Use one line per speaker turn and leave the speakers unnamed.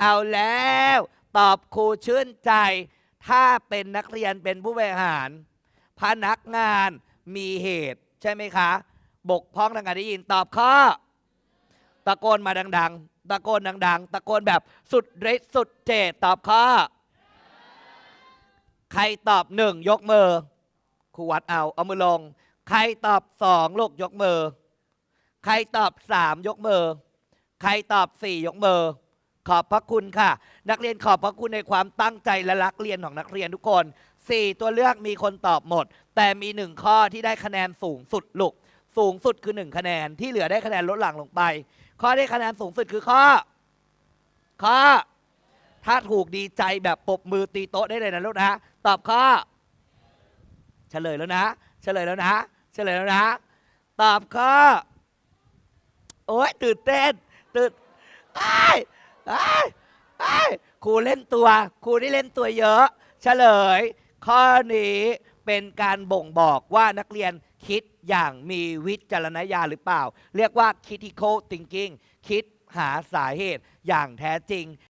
เอาแล้ว ตอบครูชื่นใจ ถ้าเป็นนักเรียนเป็นผู้บริหาร พนักงานมีเหตุ ใช่ไหมคะ บกพร่องทางการได้ยินตอบข้อ ตะโกนมาดัง ๆ ตะโกนดัง ๆ ตะโกนแบบสุดฤทธิ์สุดเจตตอบข้อ ใครตอบหนึ่งยกมือครูวัดเอาเอามือลง ใครตอบสองลูกยกมือ ใครตอบสามยกมือ ใครตอบสี่ยกมือ ขอบพระคุณค่ะ นักเรียนขอบพระคุณในความตั้งใจและรักเรียนของนักเรียนทุกคนสี่ตัวเลือกมีคนตอบหมด แต่มีหนึ่งข้อที่ได้คะแนนสูงสุดลูกสูงสุดคือหนึ่งคะแนนที่เหลือได้คะแนนลดหลั่งลงไป ข้อได้คะแนนสูงสุดคือข้อ ข้อ ถ้าถูกดีใจแบบปบมือตีโต๊ะได้เลยนะลูกนะตอบข้อ เฉลยแล้วนะ เฉลยแล้วนะ เฉลยแล้วนะ ตอบข้อ โอ้ยตื่นเต้นตื่นไอ้ายอ้ายอ้ยครูเล่นตัว ครูได้เล่นตัวเยอะ เฉลย ข้อนี้เป็นการบ่งบอกว่านักเรียนคิดอย่างมีวิจารณญาณหรือเปล่า เรียกว่า critical thinking คิดหาสาเหตุอย่างแท้จริง